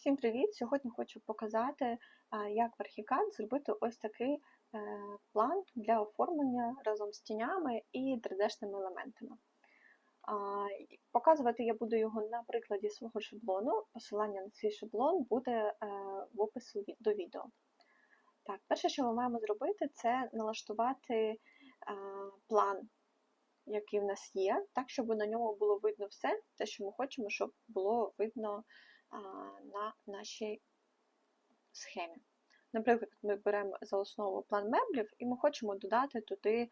Всім привіт! Сьогодні хочу показати, як в Archicad зробити ось такий е, план для оформлення разом з тінями і 3D-шними елементами. Показувати я буду його на прикладі свого шаблону. Посилання на свій шаблон буде е, в опису до відео. Так, Перше, що ми маємо зробити, це налаштувати е, план, який в нас є, так, щоб на ньому було видно все, те, що ми хочемо, щоб було видно на нашій схемі. Наприклад, ми беремо за основу план меблів і ми хочемо додати туди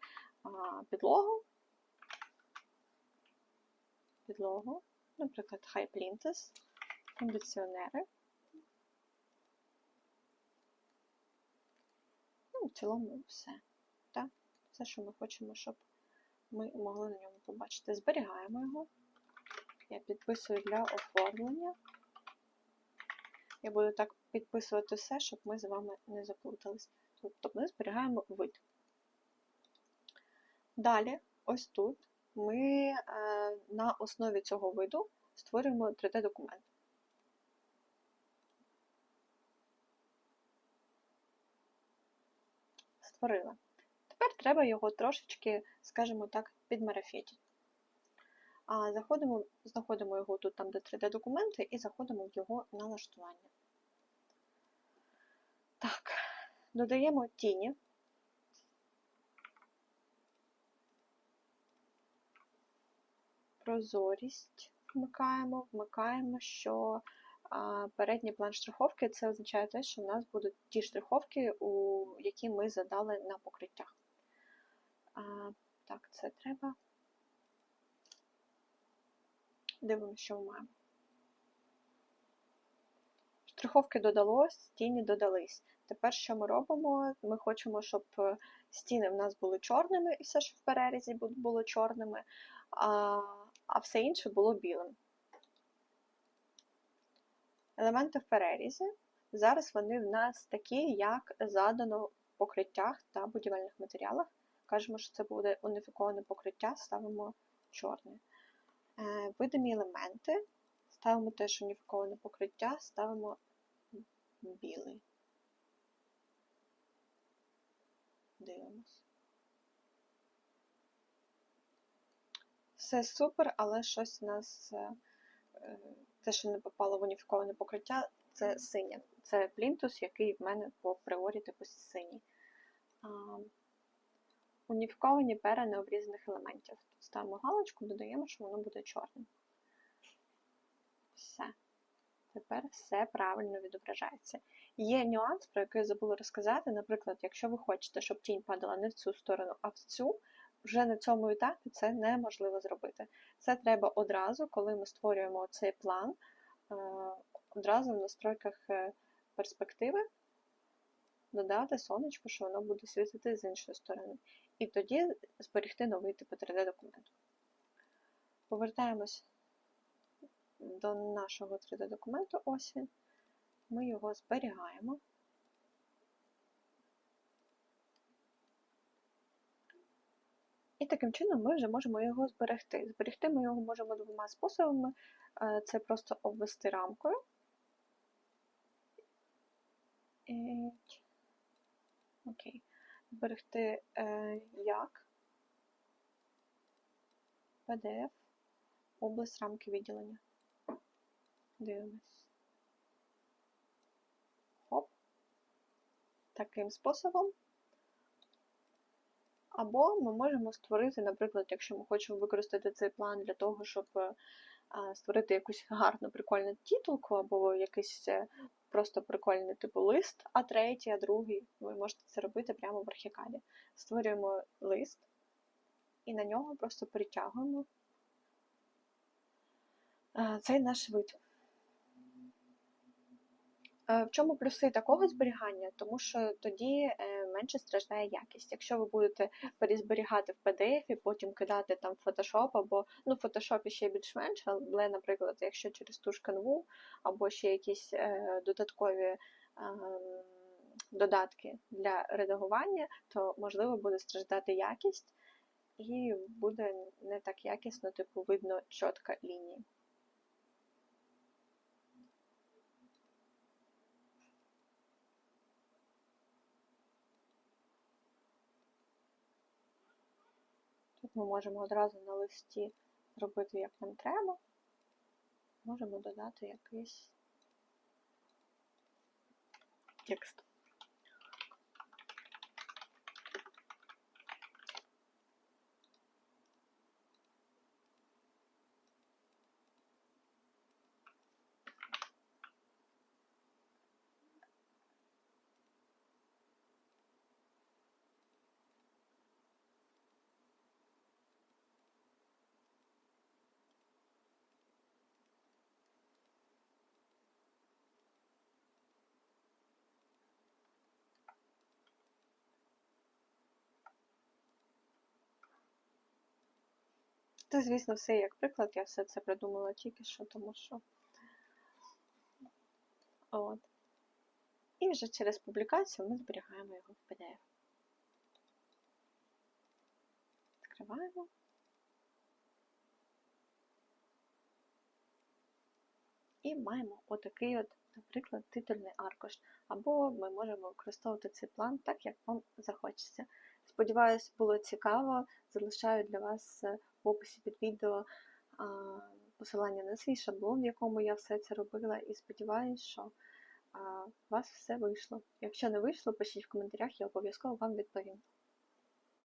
підлогу, підлогу, наприклад, high plinths, кондиціонери. Ну, в цілому все. Так? Все, що ми хочемо, щоб ми могли на ньому побачити. Зберігаємо його. Я підписую для оформлення. Я буду так підписувати все, щоб ми з вами не заплутались. Тобто ми зберігаємо вид. Далі, ось тут, ми е, на основі цього виду створюємо 3D-документ. Створила. Тепер треба його трошечки, скажімо так, підмарафетити. А заходимо, знаходимо його тут, там, де 3D-документи, і заходимо в його налаштування. Так, додаємо тіні. Прозорість вмикаємо, вмикаємо, що передній план штриховки це означає те, що в нас будуть ті штриховки, які ми задали на покриттях. Так, це треба. Дивимося, що маємо. Штриховки додалось, тіні додались. Тепер що ми робимо? Ми хочемо, щоб е, стіни в нас були чорними, і все, що в перерізі було чорними, а а все інше було білим. Елементи в перерізі. Зараз вони в нас такі, як задано в покриттях та будівельних матеріалах. Кажемо, що це буде уніфіковане покриття, ставимо чорне. Е, видимі елементи, ставимо теж уніфіковане покриття, ставимо білий. Дивимось. Все супер, але щось у нас, е, те, що не попало в уніфіковане покриття, це синє. Це плінтус, який в мене по приорі типу синій. Уніфіковані пера необрізаних елементів. Ставимо галочку, додаємо, що воно буде чорним. Все. Тепер все правильно відображається. Є нюанс, про який я забула розказати. Наприклад, якщо ви хочете, щоб тінь падала не в цю сторону, а в цю, вже на цьому етапі це неможливо зробити. Це треба одразу, коли ми створюємо цей план, е, одразу в настройках е, перспективи додати сонечко, що воно буде світити з іншої сторони. І тоді зберегти новий тип 3D-документу. Повертаємось до нашого 3D-документу, ось він. Ми його зберігаємо. І таким чином ми вже можемо його зберегти. Зберегти ми його можемо двома способами. Е, це просто обвести рамкою. І... Окей. Зберегти е, як PDF, область рамки виділення. Дивимось. Хоп. Таким способом. Або ми можемо створити, наприклад, якщо ми хочемо використати цей план для того, щоб е, створити якусь гарну, прикольну тітулку, або якийсь е, просто прикольний типу лист, а третій, а другий, ви можете це робити прямо в архікаді. Створюємо лист і на нього просто притягуємо е, цей наш вид. Е, в чому плюси такого зберігання? Тому що тоді е, менше страждає якість. Якщо ви будете перезберігати в PDF, і потім кидати там в Photoshop, або ну в Photoshop ще більш-менш, але, наприклад, якщо через ту ж канву, або ще якісь е, додаткові е, додатки для редагування, то можливо буде страждати якість, і буде не так якісно, типу, видно чітка лінії. Тут ми можемо одразу на листі зробити, як нам треба. Можемо додати якийсь текст. Це, звісно, все як приклад, я все це придумала тільки що, тому що. От. І вже через публікацію ми зберігаємо його в PDF. Відкриваємо. І маємо отакий от, наприклад, титульний аркуш. Або ми можемо використовувати цей план так, як вам захочеться. Сподіваюсь, було цікаво. Залишаю для вас е, в описі під відео посилання на свій шаблон, в якому я все це робила, і сподіваюся, що у вас все вийшло. Якщо не вийшло, пишіть в коментарях, я обов'язково вам відповім.